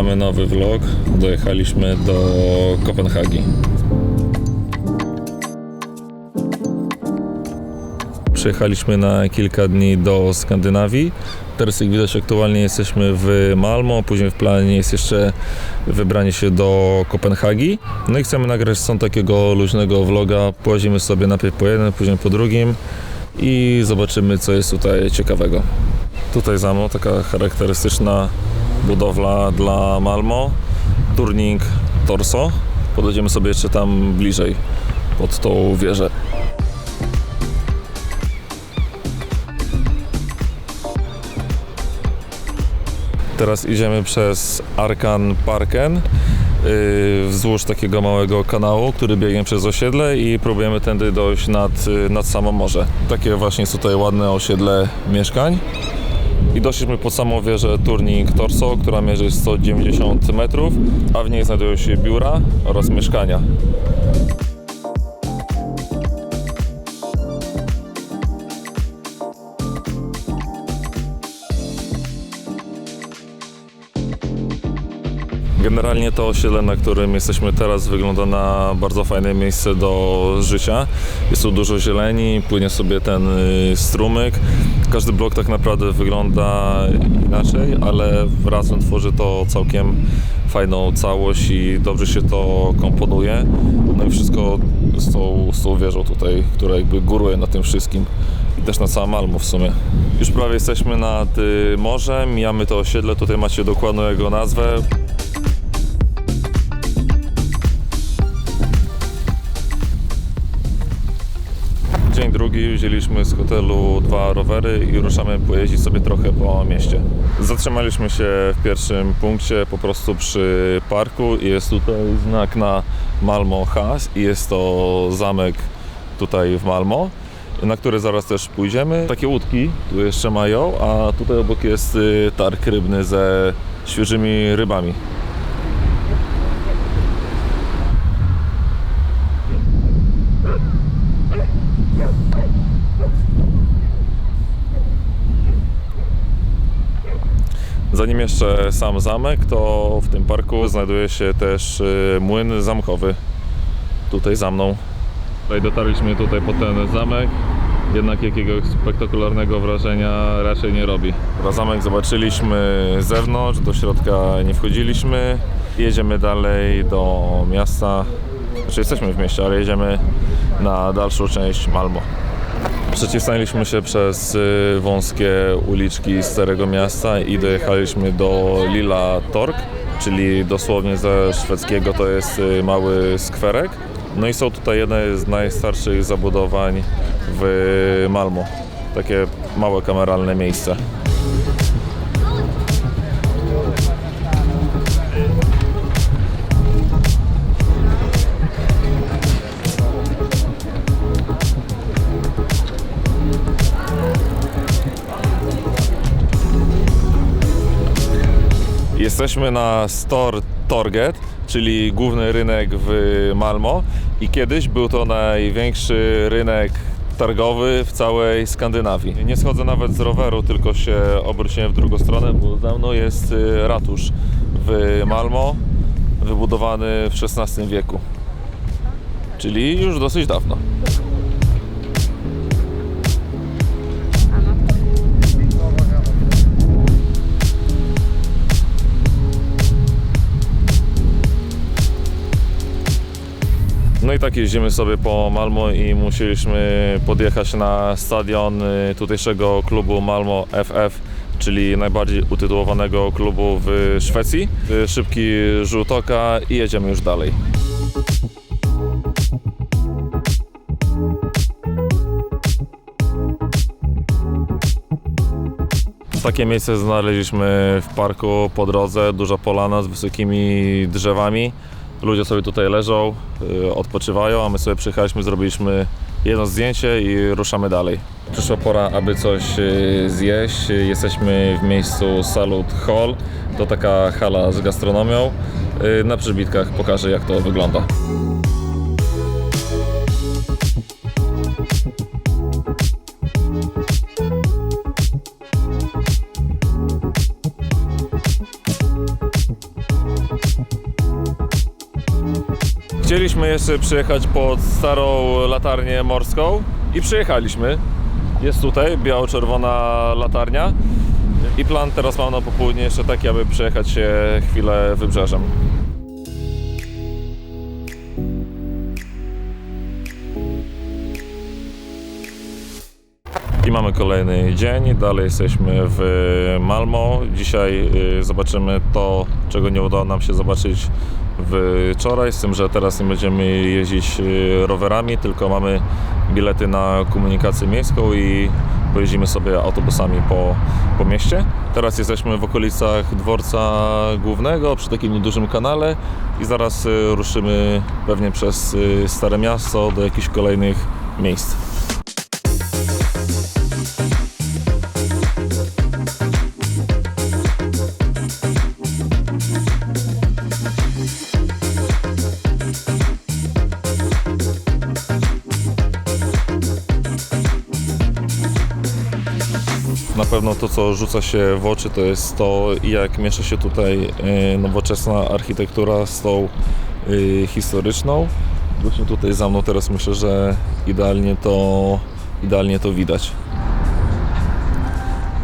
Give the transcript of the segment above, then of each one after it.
Zaczynamy nowy vlog. Dojechaliśmy do Kopenhagi. Przyjechaliśmy na kilka dni do Skandynawii. Teraz jak widać aktualnie jesteśmy w Malmo, później w planie jest jeszcze wybranie się do Kopenhagi. No i chcemy nagrać stąd takiego luźnego vloga. Płazimy sobie najpierw po jednym, później po drugim i zobaczymy co jest tutaj ciekawego. Tutaj za mną taka charakterystyczna budowla dla Malmo, turning Torso. Podejdziemy sobie jeszcze tam bliżej pod tą wieżę. Teraz idziemy przez Arkan Parken yy, wzdłuż takiego małego kanału, który biegnie przez osiedle i próbujemy tędy dojść nad, yy, nad samo morze. Takie właśnie jest tutaj ładne osiedle mieszkań. I doszliśmy pod samą wieżę Turning Torso, która mierzy 190 metrów, a w niej znajdują się biura oraz mieszkania. Generalnie to osiedle, na którym jesteśmy teraz, wygląda na bardzo fajne miejsce do życia. Jest tu dużo zieleni, płynie sobie ten y, strumyk. Każdy blok tak naprawdę wygląda inaczej, ale razem tworzy to całkiem fajną całość i dobrze się to komponuje. No i wszystko z tą, z tą wieżą tutaj, która jakby góruje na tym wszystkim. I też na całym Malmo w sumie. Już prawie jesteśmy nad y, morzem, mijamy to osiedle, tutaj macie dokładną jego nazwę. Wzięliśmy z hotelu dwa rowery i ruszamy pojeździć sobie trochę po mieście. Zatrzymaliśmy się w pierwszym punkcie, po prostu przy parku jest tutaj znak na Malmo Has i jest to zamek tutaj w Malmo, na który zaraz też pójdziemy. Takie łódki tu jeszcze mają, a tutaj obok jest y, targ rybny ze świeżymi rybami. Jeszcze sam zamek, to w tym parku znajduje się też y, młyn zamkowy. Tutaj za mną. Tutaj dotarliśmy tutaj po ten zamek. Jednak jakiegoś spektakularnego wrażenia raczej nie robi. Zamek zobaczyliśmy z zewnątrz, do środka nie wchodziliśmy. Jedziemy dalej do miasta. Znaczy jesteśmy w mieście, ale jedziemy na dalszą część Malmo. Przeciwstawiliśmy się przez y, wąskie uliczki Starego Miasta i dojechaliśmy do Lilla Torg, czyli dosłownie ze szwedzkiego to jest y, mały skwerek. No i są tutaj jedne z najstarszych zabudowań w Malmo. Takie małe kameralne miejsce. Jesteśmy na Store Torget, czyli główny rynek w Malmo i kiedyś był to największy rynek targowy w całej Skandynawii. Nie schodzę nawet z roweru, tylko się obróciłem w drugą stronę, bo za mną jest y, ratusz w Malmo, wybudowany w XVI wieku, czyli już dosyć dawno. No i tak jeździmy sobie po Malmo i musieliśmy podjechać na stadion y, tutejszego klubu Malmo FF, czyli najbardziej utytułowanego klubu w Szwecji. Y, Szybki rzut oka i jedziemy już dalej. Takie miejsce znaleźliśmy w parku po drodze, duża polana z wysokimi drzewami. Ludzie sobie tutaj leżą, y, odpoczywają, a my sobie przyjechaliśmy, zrobiliśmy jedno zdjęcie i ruszamy dalej. Przyszła pora, aby coś y, zjeść. Jesteśmy w miejscu Salut Hall. To taka hala z gastronomią. Y, Na przybitkach pokażę jak to wygląda. Jeszcze przyjechać pod starą latarnię morską i przyjechaliśmy. Jest tutaj biało-czerwona latarnia. I plan teraz mam na popołudnie jeszcze taki, aby przejechać się chwilę wybrzeżem. I mamy kolejny dzień, dalej jesteśmy w Malmo. Dzisiaj y, zobaczymy to, czego nie udało nam się zobaczyć wczoraj, z tym, że teraz nie będziemy jeździć y, rowerami, tylko mamy bilety na komunikację miejską i pojeździmy sobie autobusami po, po mieście. Teraz jesteśmy w okolicach dworca głównego, przy takim niedużym kanale i zaraz y, ruszymy pewnie przez Stare Miasto do jakichś kolejnych miejsc. Pewno to, co rzuca się w oczy, to jest to, jak miesza się tutaj e, nowoczesna architektura z tą e, historyczną. Właśnie tutaj za mną teraz myślę, że idealnie to, idealnie to widać.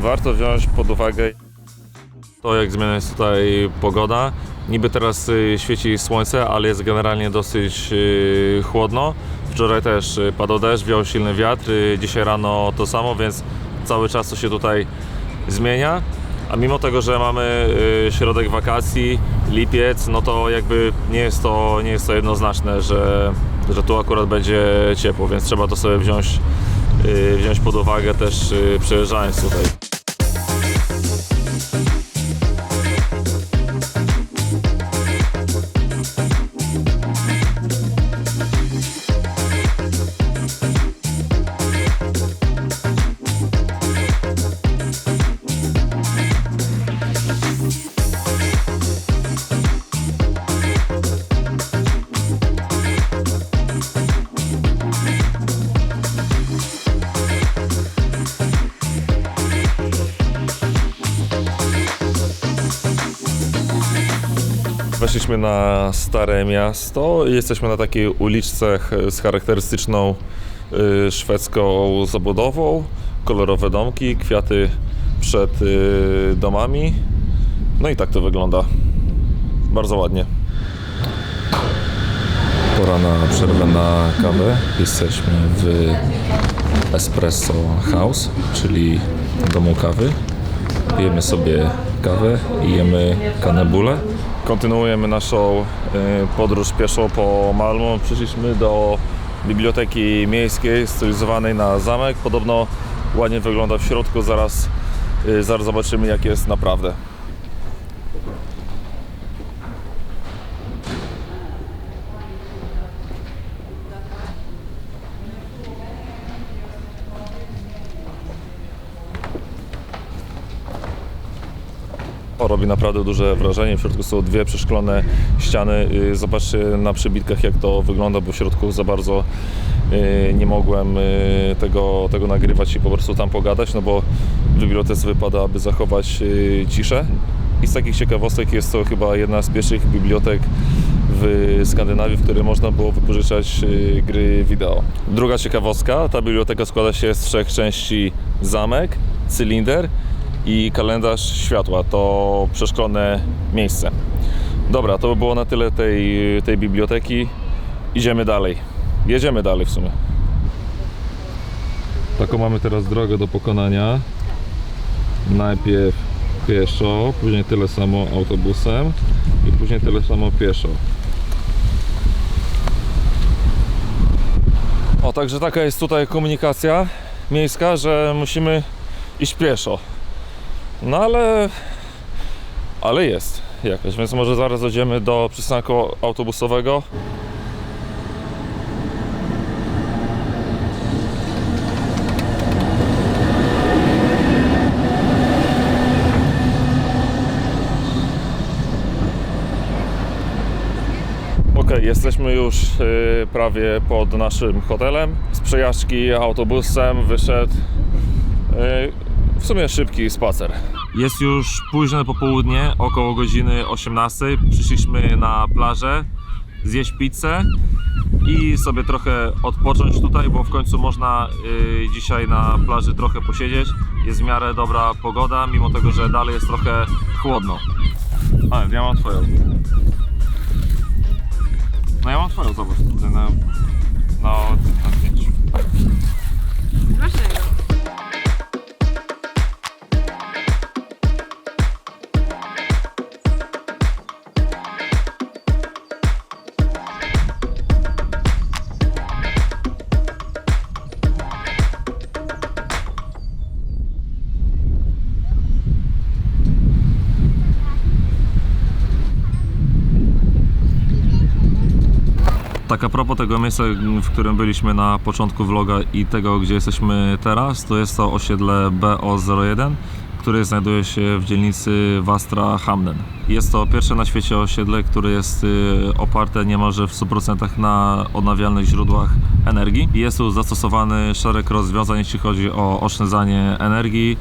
Warto wziąć pod uwagę to, jak zmienia jest tutaj pogoda. Niby teraz y, świeci słońce, ale jest generalnie dosyć chłodno. Wczoraj też padał deszcz, wiał silny wiatr, dzisiaj rano to samo, więc cały czas to się tutaj zmienia. A mimo tego, że mamy y, środek wakacji, lipiec, no to jakby nie jest to, nie jest to jednoznaczne, że, że tu akurat będzie ciepło, więc trzeba to sobie wziąć, y, wziąć pod uwagę też y, przejeżdżając tutaj. Weszliśmy na Stare Miasto jesteśmy na takiej uliczce z charakterystyczną y, szwedzką zabudową. Kolorowe domki, kwiaty przed y, domami. No i tak to wygląda. Bardzo ładnie. Pora na przerwę na kawę. Jesteśmy w Espresso House, czyli domu kawy. Pijemy sobie kawę i jemy kanebulę. Kontynuujemy naszą e, podróż pieszo po Malmö. Przyszliśmy do biblioteki miejskiej stylizowanej na zamek. Podobno ładnie wygląda w środku. Zaraz, e, zaraz zobaczymy jak jest naprawdę. Robi naprawdę duże wrażenie. W środku są dwie przeszklone ściany. Y, Zobaczcie na przybitkach, jak to wygląda, bo w środku za bardzo y, nie mogłem y, tego, tego nagrywać i po prostu tam pogadać, no bo w bibliotece wypada, aby zachować ciszę. I z takich ciekawostek jest to chyba jedna z pierwszych bibliotek w Skandynawii, w której można było wypożyczać gry wideo. Druga ciekawostka, ta biblioteka składa się z trzech części zamek, cylinder i kalendarz światła. To przeszklone miejsce. Dobra, to by było na tyle tej, tej biblioteki. Idziemy dalej. Jedziemy dalej w sumie. Taką mamy teraz drogę do pokonania. Najpierw pieszo, później tyle samo autobusem i później tyle samo pieszo. O, także taka jest tutaj komunikacja miejska, że musimy iść pieszo. No ale. Ale jest jakaś, więc może zaraz dojdziemy do przystanku autobusowego. Jesteśmy już y, prawie pod naszym hotelem. Z przejażdżki autobusem wyszedł y, w sumie szybki spacer. Jest już późne popołudnie, około godziny 18. Przyszliśmy na plażę zjeść pizzę i sobie trochę odpocząć tutaj, bo w końcu można y, dzisiaj na plaży trochę posiedzieć. Jest w miarę dobra pogoda, mimo tego, że dalej jest trochę chłodno. Ale ja mam twoją. No ja mam twoją, zobacz. Tutaj na, na, na zdjęciu. Smacznego. Tak a propos tego miejsca, w którym byliśmy na początku vloga i tego, gdzie jesteśmy teraz, to jest to osiedle BO01, które znajduje się w dzielnicy Wastra Hamnen. Jest to pierwsze na świecie osiedle, które jest y, oparte niemalże w 100% na odnawialnych źródłach energii. Jest tu zastosowany szereg rozwiązań, jeśli chodzi o oszczędzanie energii,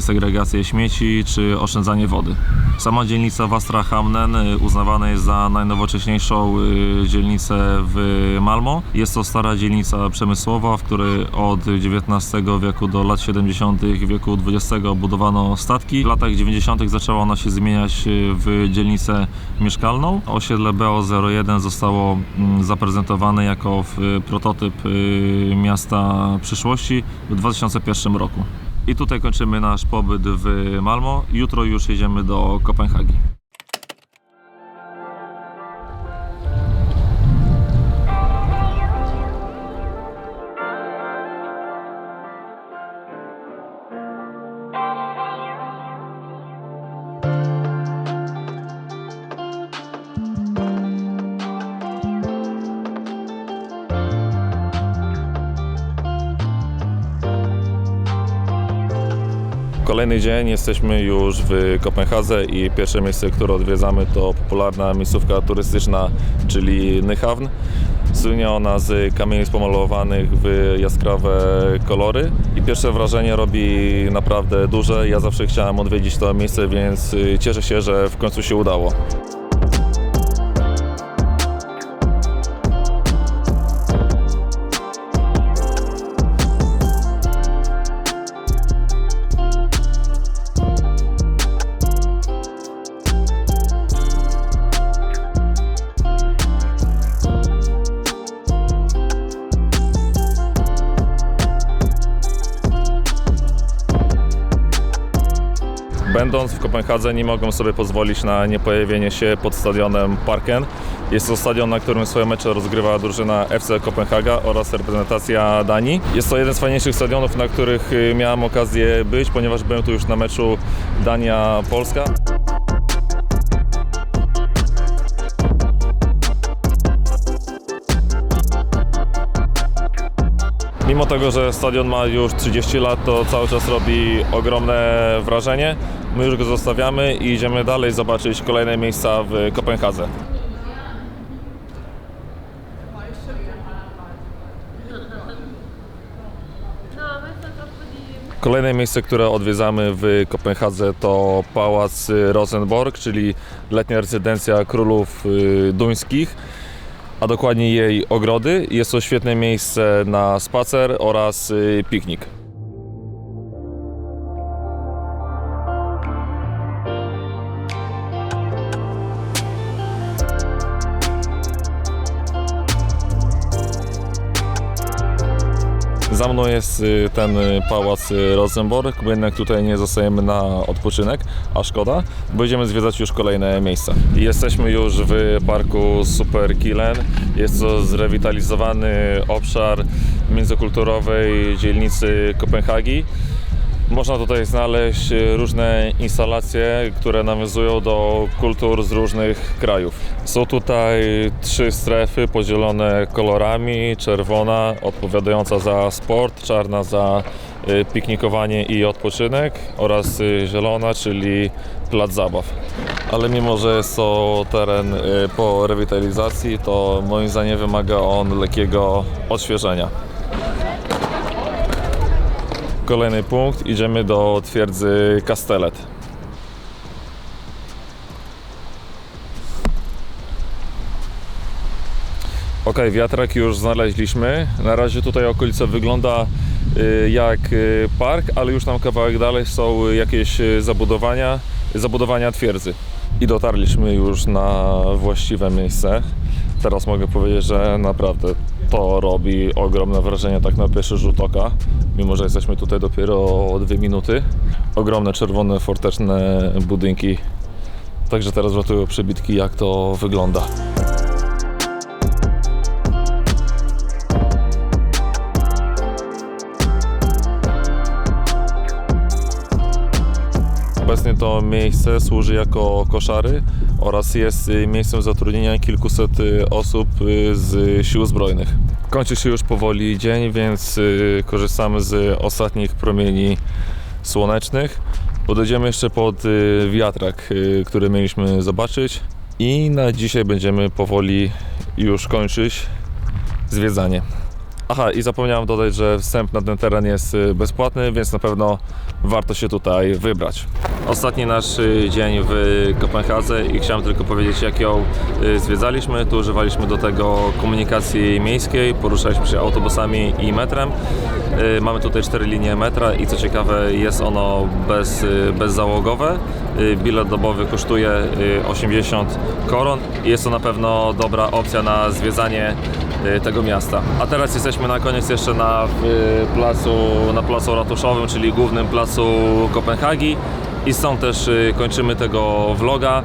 segregację śmieci czy oszczędzanie wody. Sama dzielnica Wastra Hamnen y, uznawana jest za najnowocześniejszą y, dzielnicę w Malmo. Jest to stara dzielnica przemysłowa, w której od XIX wieku do lat 70. wieku XX budowano statki. W latach 90. zaczęła ona się zmieniać y, w dzielnicę mieszkalną. Osiedle BO01 zostało mm, zaprezentowane jako prototyp y, miasta przyszłości w 2001 roku. I tutaj kończymy nasz pobyt w Malmo. Jutro już jedziemy do Kopenhagi. Kolejny dzień, jesteśmy już w Kopenhadze i pierwsze miejsce, które odwiedzamy to popularna miejscówka turystyczna, czyli Nyhavn. Słynie ona z kamieni pomalowanych w jaskrawe kolory i pierwsze wrażenie robi naprawdę duże. Ja zawsze chciałem odwiedzić to miejsce, więc cieszę się, że w końcu się udało. Będąc w Kopenhadze nie mogą sobie pozwolić na niepojawienie się pod stadionem Parken. Jest to stadion, na którym swoje mecze rozgrywa drużyna FC Kopenhaga oraz reprezentacja Danii. Jest to jeden z fajniejszych stadionów, na których y, miałem okazję być, ponieważ byłem tu już na meczu Dania-Polska. Mimo tego, że stadion ma już 30 lat, to cały czas robi ogromne wrażenie. My już go zostawiamy i idziemy dalej zobaczyć kolejne miejsca w Kopenhadze. Kolejne miejsce, które odwiedzamy w Kopenhadze to Pałac Rosenborg, czyli letnia rezydencja królów y, duńskich, a dokładnie jej ogrody. Jest to świetne miejsce na spacer oraz y, piknik. Za mną jest y, ten y, pałac y, Rosenborg, bo jednak tutaj nie zostajemy na odpoczynek, a szkoda, bo idziemy zwiedzać już kolejne miejsca. Jesteśmy już w parku Super Kilen. Jest to zrewitalizowany obszar międzykulturowej dzielnicy Kopenhagi. Można tutaj znaleźć e, różne instalacje, które nawiązują do kultur z różnych krajów. Są tutaj trzy strefy podzielone kolorami: czerwona odpowiadająca za sport, czarna za e, piknikowanie i odpoczynek oraz e, zielona, czyli plac zabaw. Ale mimo, że jest to teren po rewitalizacji, to moim zdaniem wymaga on lekkiego odświeżenia. Kolejny punkt, idziemy do twierdzy Castellet. Ok, wiatrak już znaleźliśmy. Na razie tutaj okolica wygląda y, jak y, park, ale już tam kawałek dalej są jakieś y, zabudowania, zabudowania twierdzy. I dotarliśmy już na właściwe miejsce. Teraz mogę powiedzieć, że naprawdę to robi ogromne wrażenie tak na pierwszy rzut oka, mimo że jesteśmy tutaj dopiero dwie minuty. Ogromne czerwone forteczne budynki. Także teraz wrzutują przybitki jak to wygląda. Obecnie to miejsce służy jako koszary oraz jest y, miejscem zatrudnienia kilkuset y, osób y, z sił zbrojnych. Kończy się już powoli dzień, więc korzystamy z ostatnich promieni słonecznych. Podejdziemy jeszcze pod wiatrak, który mieliśmy zobaczyć i na dzisiaj będziemy powoli już kończyć zwiedzanie. Aha, i zapomniałem dodać, że wstęp na ten teren jest y, bezpłatny, więc na pewno warto się tutaj wybrać. Ostatni nasz y, dzień w Kopenhadze i chciałem tylko powiedzieć, jak ją y, zwiedzaliśmy. Tu używaliśmy do tego komunikacji miejskiej, poruszaliśmy się autobusami i metrem. Mamy tutaj cztery linie metra i co ciekawe jest ono bez, bezzałogowe. Bilet dobowy kosztuje y, 80 koron i jest to na pewno dobra opcja na zwiedzanie tego miasta. A teraz jesteśmy na koniec jeszcze na y, placu, na placu ratuszowym, czyli głównym placu Kopenhagi i stąd też y, kończymy tego vloga.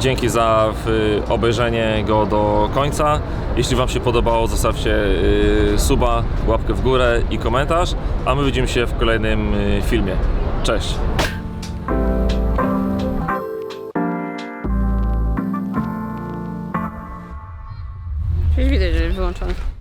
Dzięki za y, obejrzenie go do końca. Jeśli Wam się podobało, zostawcie y, suba, łapkę w górę i komentarz, a my widzimy się w kolejnym y, filmie. Cześć! Wyłączony.